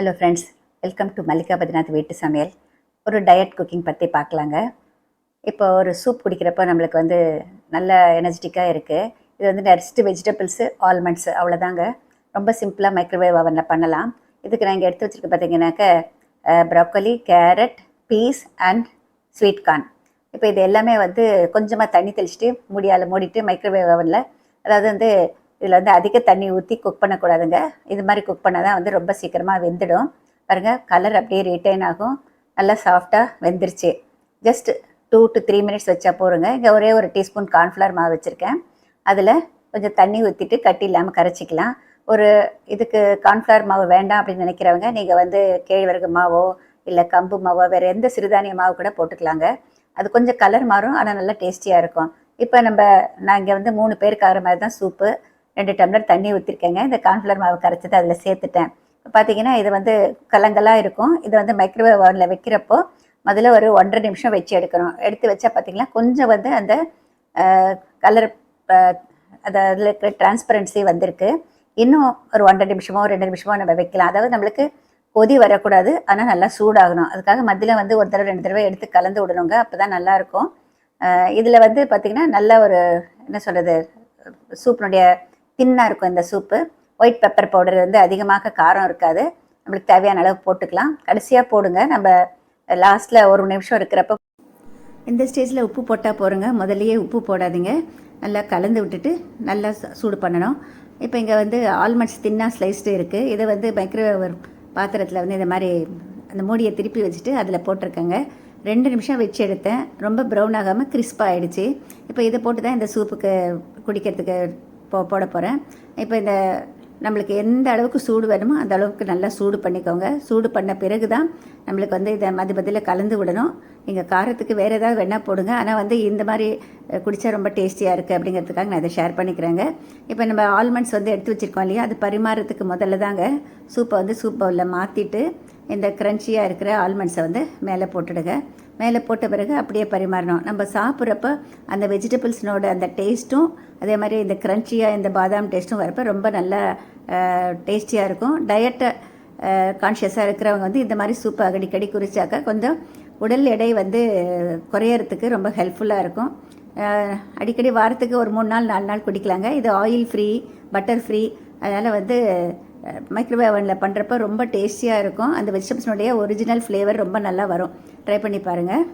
Hello friends welcome to Mallika Badrinath வீட்டு சமையல் ஒரு டயட் குக்கிங் பற்றி பார்க்கலாங்க. இப்போ ஒரு சூப் குடிக்கிறப்போ நம்மளுக்கு வந்து நல்ல எனர்ஜெட்டிக்காக இருக்குது இது வந்து நெக்ஸ்ட்டு வெஜிடபிள்ஸு ஆல்மண்ட்ஸு அவ்வளோதாங்க ரொம்ப சிம்பிளாக மைக்ரோவேவ் அவனில் பண்ணலாம். இதுக்கு நான் இங்கே எடுத்து வச்சுருக்க பார்த்தீங்கன்னாக்க broccoli carrot peas and sweet corn இப்போ இது எல்லாமே வந்து கொஞ்சமாக தண்ணி தெளிச்சுட்டு முடியால் மூடிட்டு மைக்ரோவேவ் அவனில் அதாவது வந்து இதில் வந்து அதிக தண்ணி ஊற்றி குக் பண்ணக்கூடாதுங்க. இது மாதிரி குக் பண்ணால் தான் வந்து ரொம்ப சீக்கிரமாக வெந்துடும். பாருங்கள் கலர் அப்படியே ரிட்டைன் ஆகும். நல்லா சாஃப்டாக வெந்துருச்சு. Just two to three minutes வச்சா போருங்க. இங்கே ஒரே ஒரு டீஸ்பூன் கார்ன்ஃப்ளவர் மாவு வச்சுருக்கேன். அதில் கொஞ்சம் தண்ணி ஊற்றிட்டு கட்டி இல்லாமல் கரைச்சிக்கலாம். ஒரு இதுக்கு கார்ன்ஃப்ளவர் மாவு வேண்டாம் அப்படின்னு நினைக்கிறவங்க நீங்கள் வந்து கேழ்வரகு மாவோ இல்லை கம்பு மாவோ வேறு எந்த சிறுதானிய மாவு கூட போட்டுக்கலாங்க. அது கொஞ்சம் கலர் மாறும் ஆனால் நல்லா டேஸ்டியாக இருக்கும். இப்போ நம்ம நான் இங்கே வந்து மூணு பேருக்கு ஆகிற மாதிரி தான் சூப்பு ரெண்டு டம்ளர் தண்ணி ஊற்றிருக்கேங்க இந்த கார்ன்ஃப்ளவர் மாவு கரைச்சது அதில் சேர்த்துட்டேன். இப்போ பார்த்தீங்கன்னா இது வந்து கலங்கலாக இருக்கும். இதை வந்து மைக்ரோவேவ் ஓவனில் வைக்கிறப்போ முதல்ல ஒரு ஒன்றரை நிமிஷம் வச்சு எடுக்கணும். எடுத்து வச்சா பார்த்தீங்கன்னா கொஞ்சம் வந்து அந்த கலர் அது அதில் இருக்கிற டிரான்ஸ்பரன்சி வந்திருக்கு. இன்னும் ஒரு ஒன்றரை நிமிஷமோ ரெண்டு நிமிஷமோ நம்ம வைக்கலாம். அதாவது நம்மளுக்கு கொதி வரக்கூடாது. ஆனால் நல்லா சூடாகணும். அதுக்காக மத்தியில் வந்து ஒரு தடவை ரெண்டு தடவை எடுத்து கலந்து விடணுங்க. அப்போ தான் நல்லாயிருக்கும் இதில் வந்து பார்த்திங்கன்னா நல்ல ஒரு என்ன சொல்கிறது சூப்பினுடைய தின்னாக இருக்கும் இந்த சூப்பு ஒயிட் பெப்பர் பவுடர் வந்து அதிகமாக காரம் இருக்காது. நம்மளுக்கு தேவையான அளவு போட்டுக்கலாம். கடைசியாக போடுங்க. நம்ம லாஸ்ட்டில் ஒரு நிமிஷம் இருக்கிறப்ப இந்த ஸ்டேஜில் உப்பு போட்டால் போகிறோங்க முதல்லையே உப்பு போடாதீங்க. நல்லா கலந்து விட்டுட்டு நல்லா சூடு பண்ணணும். இப்போ இங்கே வந்து ஆல்மண்ட்ஸ் தின்னாக ஸ்லைஸ்டு இருக்குது இதை வந்து மைக்ரோவேவ் பாத்திரத்தில் வந்து இந்த மாதிரி அந்த மூடியை திருப்பி வச்சுட்டு அதில் போட்டிருக்கேங்க. ரெண்டு நிமிஷம் வச்சு எடுத்தேன். ரொம்ப ப்ரௌன் ஆகாமல் கிறிஸ்பாக ஆகிடுச்சு இப்போ இதை போட்டு தான் இந்த சூப்புக்கு குடிக்கிறதுக்கு போ போட போகிறேன் இப்போ இந்த நம்மளுக்கு எந்த அளவுக்கு சூடு வேணுமோ அந்த அளவுக்கு நல்லா சூடு பண்ணிக்கோங்க. சூடு பண்ண பிறகு தான் நம்மளுக்கு வந்து இதை மதி பதில் கலந்து விடணும். நீங்கள் காரத்துக்கு வேறு ஏதாவது வேணால் போடுங்க. ஆனால் வந்து இந்த மாதிரி குடித்தா ரொம்ப டேஸ்டியாக இருக்குது அப்படிங்கிறதுக்காக நான் இதை ஷேர் பண்ணிக்கிறேங்க. இப்போ நம்ம ஆல்மண்ட்ஸ் வந்து எடுத்து வச்சுருக்கோம் இல்லையா? அது பரிமாறத்துக்கு முதல்ல தாங்க சூப்பை வந்து சூப் பவுலில் மாற்றிட்டு இந்த க்ரன்ச்சியாக இருக்கிற ஆல்மண்ட்ஸை வந்து மேலே போட்டுடுங்க. மேலே போட்ட பிறகு அப்படியே பரிமாறணும். நம்ம சாப்பிட்றப்ப அந்த வெஜிடபிள்ஸ்னோட அந்த டேஸ்ட்டும் அதே மாதிரி இந்த க்ரன்ச்சியாக இந்த பாதாம் டேஸ்ட்டும் வரப்போ ரொம்ப நல்லா டேஸ்டியாக இருக்கும். டயட்டை கான்ஷியஸாக இருக்கிறவங்க வந்து இந்த மாதிரி சூப்பை அடிக்கடி குறிச்சாக்கா கொஞ்சம் உடல் எடை வந்து குறையறதுக்கு ரொம்ப ஹெல்ப்ஃபுல்லாக இருக்கும். அடிக்கடி வாரத்துக்கு ஒரு மூணு நாள் நாலு நாள் குடிக்கலாங்க. இது ஆயில் ஃப்ரீ பட்டர் ஃப்ரீ அதனால் வந்து மைக்ரோவேவ் ஓவனில் பண்ணுறப்ப ரொம்ப டேஸ்டியாக இருக்கும். அந்த வெஜிடபிள்ஸ்னுடைய ஒரிஜினல் ஃப்ளேவர் ரொம்ப நல்லா வரும். ட்ரை பண்ணி பாருங்கள்